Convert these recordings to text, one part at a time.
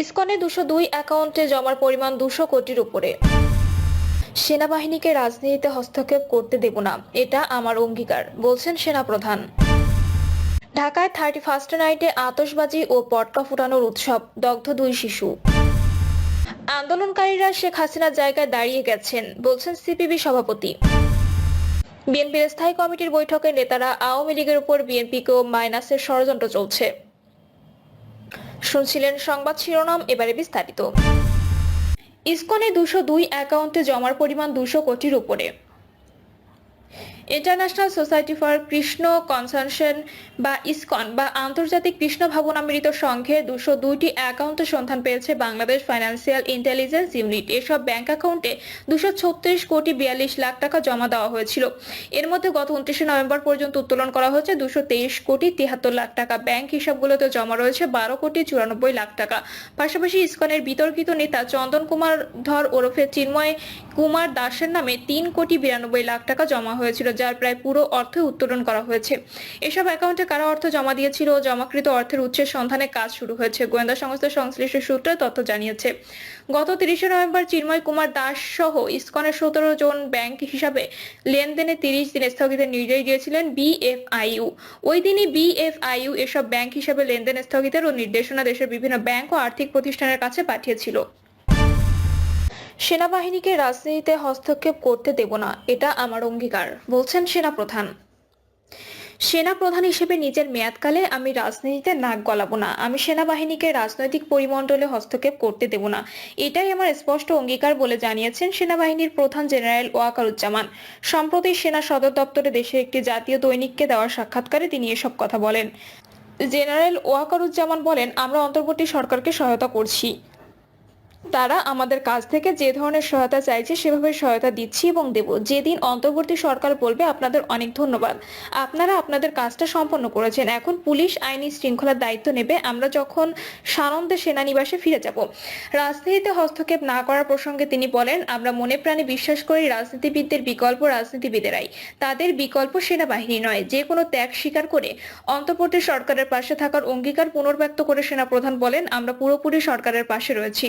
ইসকনে দুশো দুই অ্যাকাউন্টে জমার পরিমাণ দুশো কোটির উপরে। সেনাবাহিনীকে রাজনীতিতে হস্তক্ষেপ করতে দেব না, এটা আমার অঙ্গীকার, বলছেন সেনাপ্রধান। ঢাকায় থার্টি ফার্স্ট নাইটে আতশবাজি ও পটকা ফুটানোর উৎসব, দগ্ধ দুই শিশু। আন্দোলনকারীরা শেখ হাসিনার জায়গায় দাঁড়িয়ে গেছেন, বলছেন সিপিবি সভাপতি। বিএনপির স্থায়ী কমিটির বৈঠকে নেতারা আওয়ামী লীগের উপর বিএনপিকেও মাইনাসের ষড়যন্ত্র চলছে। শুনছিলেন সংবাদ শিরোনাম এবারে বিস্তারিত। ইসকনে দুশো দুই অ্যাকাউন্টে জমার পরিমাণ দুশো কোটির উপরে। International society for Krishna consciousness বা ইসকন বা আন্তর্জাতিক কৃষ্ণ ভাবনামৃত সংঘে দুশো দুইটি অ্যাকাউন্টের সন্ধান পেয়েছে বাংলাদেশ ফাইন্যান্সিয়াল ইন্টেলিজেন্স ইউনিট এসব ব্যাংক অ্যাকাউন্টে দুশো ছত্রিশ কোটি বিয়াল্লিশ লাখ টাকা জমা দেওয়া হয়েছিল। এর মধ্যে গত উনত্রিশে নভেম্বর পর্যন্ত উত্তোলন করা হয়েছে দুশো তেইশ কোটি তিয়াত্তর লাখ টাকা। ব্যাংক হিসাবগুলোতে জমা রয়েছে বারো কোটি চুরানব্বই লাখ টাকা। পাশাপাশি ইসকনের বিতর্কিত নেতা চন্দন কুমার ধর ওরফে চিন্ময় কুমার দাসের নামে তিন কোটি বিরানব্বই লাখ টাকা জমা হয়েছিল। যার প্রায় পুরো অর্থ উত্তোলন করা হয়েছে। এসব অ্যাকাউন্টে কারা অর্থ জমা দিয়েছিল ও জমাকৃত অর্থের উৎসের সন্ধানে কাজ শুরু হয়েছে, গোয়েন্দা সংস্থা সংশ্লিষ্ট সূত্রে তথ্য জানিয়েছে। গত তিরিশে নভেম্বর চিন্ময় কুমার দাস সহ ইসকনের সতেরো জন ব্যাংক হিসাবে লেনদেনে তিরিশ দিন স্থগিতের নির্দেশ দিয়েছিলেন বিএফআইইউ ওই দিনই বিএফআইইউ এসব ব্যাংক হিসাবে লেনদেন স্থগিতের ও নির্দেশনা দেশের বিভিন্ন ব্যাংক ও আর্থিক প্রতিষ্ঠানের কাছে পাঠিয়েছিল। সেনাবাহিনীকে রাজনীতিতে হস্তক্ষেপ করতে দেব না, এটা আমার অঙ্গীকার, বলছেন সেনাপ্রধান। সেনাপ্রধান হিসেবে নিজের মেয়াদকালে আমি রাজনীতিতে নাক গলাবো না, আমি সেনাবাহিনীকে রাজনৈতিক পরিমণ্ডলে হস্তক্ষেপ করতে দেব না, এটাই আমার স্পষ্ট অঙ্গীকার বলে জানিয়েছেন সেনাবাহিনীর প্রধান জেনারেল ওয়াকারুজ্জামান। সম্প্রতি সেনা সদর দপ্তরে দেশের একটি জাতীয় দৈনিককে দেওয়া সাক্ষাৎকারে তিনি এসব কথা বলেন। জেনারেল ওয়াকারুজ্জামান বলেন, আমরা অন্তর্বর্তী সরকারকে সহায়তা করছি। তারা আমাদের কাছ থেকে যে ধরনের সহায়তা চাইছে, সেভাবে সহায়তা দিচ্ছি এবং দেব। যেদিন অন্তর্বর্তী সরকার বলবে, আপনাদের অনেক ধন্যবাদ। আপনারা আপনাদের কাজটা সম্পন্ন করেছেন। এখন পুলিশ আইনি শৃঙ্খলার দায়িত্ব নেবে। আমরা যখন সানন্দে সেনানিবাসে ফিরে যাব। রাজনীতিতে হস্তক্ষেপ না করার প্রসঙ্গে তিনি বলেন, আমরা মনে প্রাণে বিশ্বাস করি রাজনীতিবিদদের বিকল্প রাজনীতিবিদেরাই। তাদের বিকল্প সেনাবাহিনী নয়। যে কোনো ত্যাগ স্বীকার করে অন্তর্বর্তী সরকারের পাশে থাকার অঙ্গীকার পুনর্ব্যক্ত করে সেনাপ্রধান বলেন, আমরা পুরোপুরি সরকারের পাশে রয়েছি।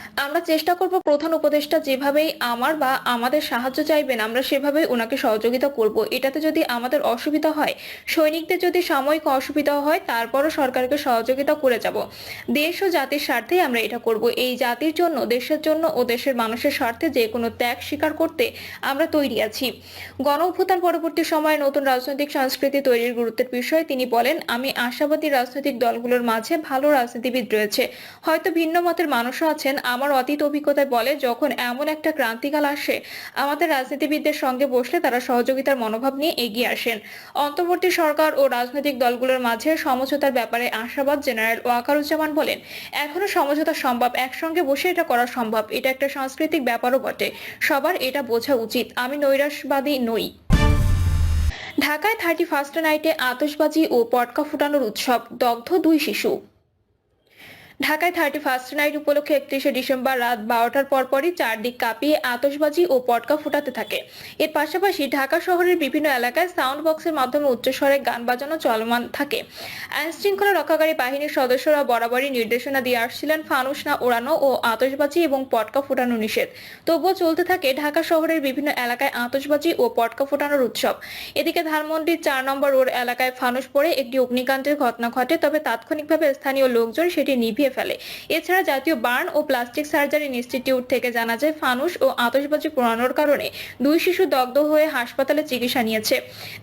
আমরা চেষ্টা করব প্রধান উপদেষ্টা যেভাবেই আমার বা আমাদের সাহায্য চাইবেন, আমরা সেভাবেই ওনাকে সহযোগিতা করব। এটাতে যদি আমাদের অসুবিধা হয়, সৈনিকদের যদি সাময়িক অসুবিধা হয়, তারপরও সরকারকে সহযোগিতা করে যাব। দেশ ও জাতির স্বার্থেই আমরা এটা করব। এই জাতির জন্য, দেশের জন্য ও দেশের মানুষের স্বার্থে যে কোনো ত্যাগ স্বীকার করতে আমরা তৈরি আছি। গণ অভ্যুত্থান পরবর্তী সময়ে নতুন রাজনৈতিক সংস্কৃতি তৈরির গুরুত্বের বিষয়ে তিনি বলেন, আমি আশাবাদী রাজনৈতিক দলগুলোর মাঝে ভালো রাজনীতিবিদ রয়েছে। হয়তো ভিন্ন মতের মানুষও আছেন আমার অতীত অভিজ্ঞতায় বলে, যখন এমন একটা ক্রান্তিকাল আসে, আমাদের রাজনীতিবিদদের সঙ্গে বসলে তারা সহযোগিতার মনোভাব নিয়ে এগিয়ে আসেন। অন্তর্বর্তী সরকার ও রাজনৈতিক দলগুলোর মাঝে সমঝোতার ব্যাপারে আশাবাদ জেনারেল ওয়াকারুজ্জামান বলেন, এখনও সমঝোতা সম্ভব, একসঙ্গে বসে এটা করা সম্ভব। এটা একটা সাংস্কৃতিক ব্যাপারও বটে। সবার এটা বোঝা উচিত। আমি নৈরাশবাদী নই। ঢাকায় থার্টি ফার্স্ট নাইটে আতশবাজি ও পটকা ফুটানোর উৎসব, দগ্ধ দুই শিশু। ঢাকায় থার্টি ফার্স্ট নাইট উপলক্ষে একত্রিশে ডিসেম্বর রাত বারোটার পরপরই চারদিক কাঁপিয়ে আতশবাজি ও পটকা ফুটাতে থাকে। এর পাশাপাশি ঢাকা শহরের বিভিন্ন এলাকায় সাউন্ড বক্সের মাধ্যমে উচ্চস্বরে গান বাজানো চলমান থাকে। আইন শৃঙ্খলা রক্ষাকারী বাহিনীর সদস্যরা বরাবরই নির্দেশনা দিয়ে আসছিলেন ফানুস না ওড়ানো ও আতশবাজি এবং পটকা ফুটানো নিষেধ। তবুও চলতে থাকে ঢাকা শহরের বিভিন্ন এলাকায় আতশবাজি ও পটকা ফুটানোর উৎসব। এদিকে ধানমন্ডির চার নম্বর রোড এলাকায় ফানুস পড়ে একটি অগ্নিকাণ্ডের ঘটনা ঘটে, তবে তাৎক্ষণিকভাবে স্থানীয় লোকজন সেটি নিভিয়ে ফেলে। এছাড়া জাতীয় বার্ন ও প্লাস্টিক সার্জারি ইনস্টিটিউট থেকে জানা যায়, ফানুস ও আতশবাজি পোড়ানোর কারণে দুই শিশু দগ্ধ হয়ে হাসপাতালে চিকিৎসা নিয়েছে।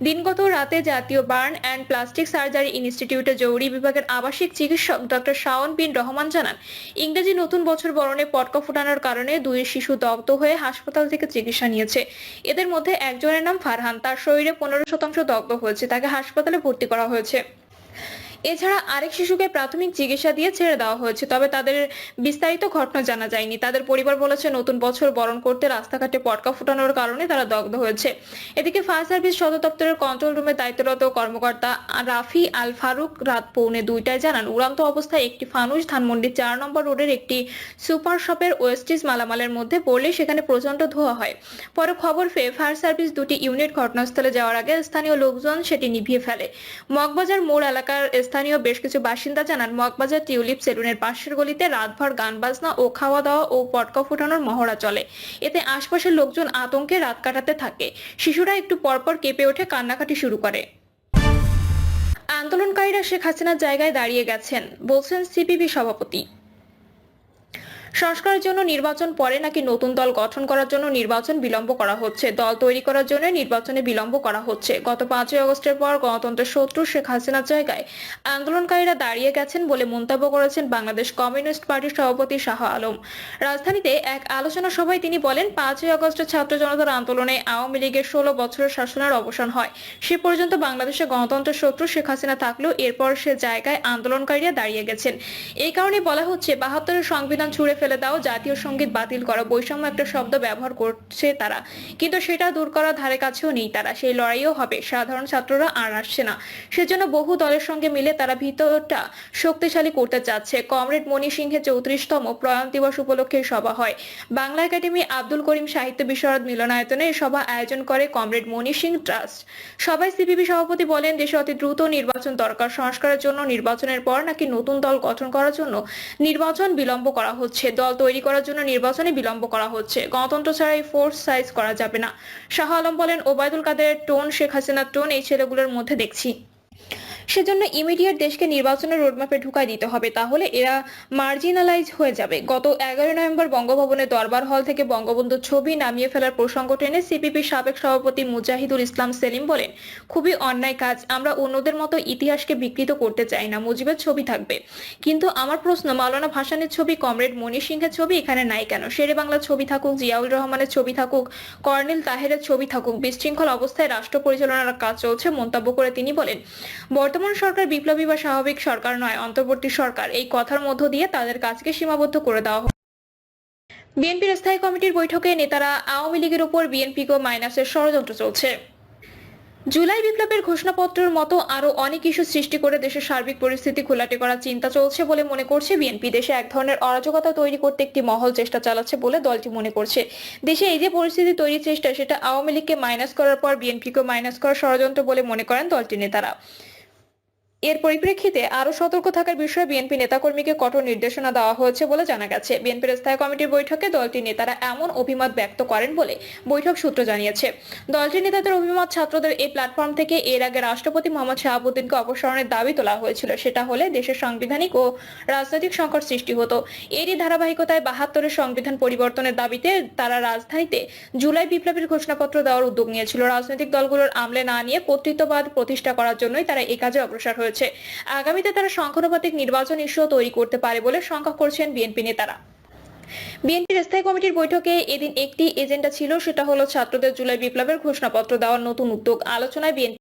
দিনগত রাতে জাতীয় বার্ন অ্যান্ড প্লাস্টিক সার্জারি ইনস্টিটিউটে জরুরি বিভাগের আবাসিক চিকিৎসক ডক্টর শাওন বিন রহমান জানান, ইংরেজি নতুন বছর বরণে পটকা ফুটানোর কারণে দুই শিশু দগ্ধ হয়ে হাসপাতাল থেকে চিকিৎসা নিয়েছে। এদের মধ্যে একজনের নাম ফারহান, তার শরীরে পনেরো শতাংশ দগ্ধ হয়েছে, তাকে হাসপাতালে ভর্তি করা হয়েছে। এছাড়া আরেক শিশুকে প্রাথমিক চিকিৎসা দিয়ে ছেড়ে দেওয়া হয়েছে, তবে তাদের বিস্তারিত ঘটনা জানা যায়নি। তাদের পরিবার বলেছে, নতুন বছর বরণ করতে রাস্তাঘাটে পটকা ফুটানোর কারণে তারা দগ্ধ হয়েছে। এদিকে ফায়ার সার্ভিস সদর দপ্তরের কন্ট্রোল রুমে দায়িত্বরত কর্মকর্তা রাফি আল ফারুক রাত পৌনে দুইটায় জানান, উড়ান্ত অবস্থায় একটি ফানুস ধানমন্ডির চার নম্বর রোডের একটি সুপার শপের ওয়েস্টিজ মালামালের মধ্যে পড়লে সেখানে প্রচণ্ড ধোয়া হয়। পরে খবর পেয়ে ফায়ার সার্ভিস দুটি ইউনিট ঘটনাস্থলে যাওয়ার আগে স্থানীয় লোকজন সেটি নিভিয়ে ফেলে। মগবাজার মোড় এলাকার স্থানীয় বেশ কিছু বাসিন্দা জানান, মগবাজার টিউলিপ সেলুনের পাশের গলিতে রাতভর গান বাজনা ও খাওয়া দাওয়া ও পটকা ফোটানোর মহড়া চলে। এতে আশপাশের লোকজন আতঙ্কে রাত কাটাতে থাকে। শিশুরা একটু পরপর কেঁপে ওঠে, কান্নাকাটি শুরু করে। আন্দোলনকারীরা শেখ হাসিনার জায়গায় দাঁড়িয়ে গেছেন, বলছেন সিপিবি সভাপতি। সংস্কারের জন্য নির্বাচন পরে নাকি নতুন দল গঠন করার জন্য নির্বাচন বিলম্ব করা হচ্ছে? দল তৈরি করার জন্য নির্বাচনে বিলম্ব করা হচ্ছে। গত পাঁচই আগস্টের পর গণতন্ত্রের শত্রু শেখ হাসিনার জায়গায় আন্দোলনকারীরা দাঁড়িয়ে গেছেন বলে মন্তব্য করেছেন বাংলাদেশ কমিউনিস্ট পার্টির সভাপতি শাহ আলম। রাজধানীতে এক আলোচনা সভায় তিনি বলেন, পাঁচই আগস্টের ছাত্র জনতার আন্দোলনে আওয়ামী লীগের ষোলো বছরের শাসনের অবসান হয়। সে পর্যন্ত বাংলাদেশে গণতন্ত্রের শত্রু শেখ হাসিনা থাকলেও এরপর সে জায়গায় আন্দোলনকারীরা দাঁড়িয়ে গেছেন। এই কারণে বলা হচ্ছে, বাহাত্তরের সংবিধান ছুড়ে ফেলে দাও, জাতীয় সংগীত বাতিল করা। বৈষম্য একটা শব্দ ব্যবহার করছে তারা। কিন্তু সেটা দূর করার ধারে কাছেও নেই তারা। সেই লড়াইও হবে। সাধারণ ছাত্ররা আর আসছে না। সেজন্য বহু দলের সঙ্গে মিলে তারা ভিতরটা শক্তিশালী করতে চাচ্ছে। কমরেড মণি সিংহের চৌত্রিশতম প্রয়াণ দিবস উপলক্ষে সভা হয়। বাংলা একাডেমি আব্দুল করিম সাহিত্য বিশারদ মিলনায়তনে সভা আয়োজন করে কমরেড মণি সিং ট্রাস্ট। সবাই সিপিবি সভাপতি বলেন, দেশে অতি দ্রুত নির্বাচন দরকার। সংস্কারের জন্য নির্বাচনের পর নাকি নতুন দল গঠন করার জন্য নির্বাচন বিলম্ব করা হচ্ছে। দল তৈরি করার জন্য নির্বাচনে বিলম্ব করা হচ্ছে। গণতন্ত্র ছাড়াই ফোর্স সাইজ করা যাবে না। শাহ আলম বলেন, ওবায়দুল কাদের টোন, শেখ হাসিনার টোন, এই ছেলেগুলোর মধ্যে দেখছি। সেজন্য ইমিডিয়েট দেশকে নির্বাচনের রোডম্যাপে ঢুকাই দিতে হবে। তাহলে এরা মার্জিনালাইজ হয়ে যাবে। গত এগারো নভেম্বর বঙ্গভবনে দরবার হল থেকে বঙ্গবন্ধুর ছবি নামিয়ে ফেলার প্রসঙ্গ টেনে সিপিপি সাবেক সভাপতি মুজাহিদুল ইসলাম সেলিম বলেন, খুবই অন্যায় কাজ। আমরা অন্যদের মতো ইতিহাসকে বিকৃত করতে চাই না। মুজিবের ছবি থাকবে। কিন্তু আমার প্রশ্ন, মাওলানা ভাসানের ছবি, কমরেড মণি সিংহের ছবি এখানে নাই কেন? শেরে বাংলার ছবি থাকুক জিয়াউল রহমানের ছবি থাকুক, কর্নেল তাহেরের ছবি থাকুক, বিশৃঙ্খল অবস্থায় রাষ্ট্র পরিচালনার কাজ চলছে, মন্তব্য করে তিনি বলেন, বর্তমান সরকার বিপ্লবী বা স্বাভাবিক সরকার নয়, অন্তর্বর্তী সরকার। এই কথার মধ্য দিয়ে তাদের কাজকে সীমাবদ্ধ করে দেওয়া হোক। বিএনপির স্থায়ী কমিটির বৈঠকে নেতারা আওয়ামী লীগের উপর বিএনপিকেও মাইনাসের ষড়যন্ত্র চলছে। জুলাই বিপ্লবের ঘোষণাপত্রের মতো আরও অনেক ইস্যু সৃষ্টি করে দেশের সার্বিক পরিস্থিতি খোলাটে করার চিন্তা চলছে বলে মনে করছে বিএনপি। দেশে এক ধরনের অরাজকতা তৈরি করতে একটি মহল চেষ্টা চালাচ্ছে বলে দলটি মনে করছে। দেশে এই যে পরিস্থিতি তৈরির চেষ্টা, সেটা আওয়ামী লীগকে মাইনাস করার পর বিএনপিকে মাইনাস করার ষড়যন্ত্র বলে মনে করেন দলটির নেতারা। এর পরিপ্রেক্ষিতে আরও সতর্ক থাকার বিষয়ে বিএনপি নেতাকর্মীকে কঠোর নির্দেশনা দেওয়া হয়েছে বলে জানা গেছে। বিএনপির স্থায়ী কমিটির বৈঠকে দলটির নেতারা এমন অভিমত ব্যক্ত করেন বলে বৈঠক সূত্র জানিয়েছে। দলটির নেতাদের অভিমত ছাত্রদের এই প্ল্যাটফর্ম থেকে এর আগে রাষ্ট্রপতি মোহাম্মদ শাহাবুদ্দিনকে অপসারণের দাবি তোলা হয়েছিল। সেটা হলে দেশের সাংবিধানিক ও রাজনৈতিক সংকট সৃষ্টি হতো। এরই ধারাবাহিকতায় বাহাত্তরের সংবিধান পরিবর্তনের দাবিতে তারা রাজধানীতে জুলাই বিপ্লবের ঘোষণাপত্র দেওয়ার উদ্যোগ নিয়েছিল। রাজনৈতিক দলগুলোর আমলে না নিয়ে কর্তৃত্ববাদ প্রতিষ্ঠা করার জন্যই তারা এই কাজে অগ্রসর হয়েছে। আগামীতে তারা সংখ্যানুপাতিক নির্বাচন ইস্যু তৈরি করতে পারে বলে শঙ্কা করছেন বিএনপি নেতারা। বিএনপির স্থায়ী কমিটির বৈঠকে এদিন একটি এজেন্ডা ছিল, সেটা হলো ছাত্রদের জুলাই বিপ্লবের ঘোষণাপত্র দেওয়ার নতুন উদ্যোগ। আলোচনায় বিএনপি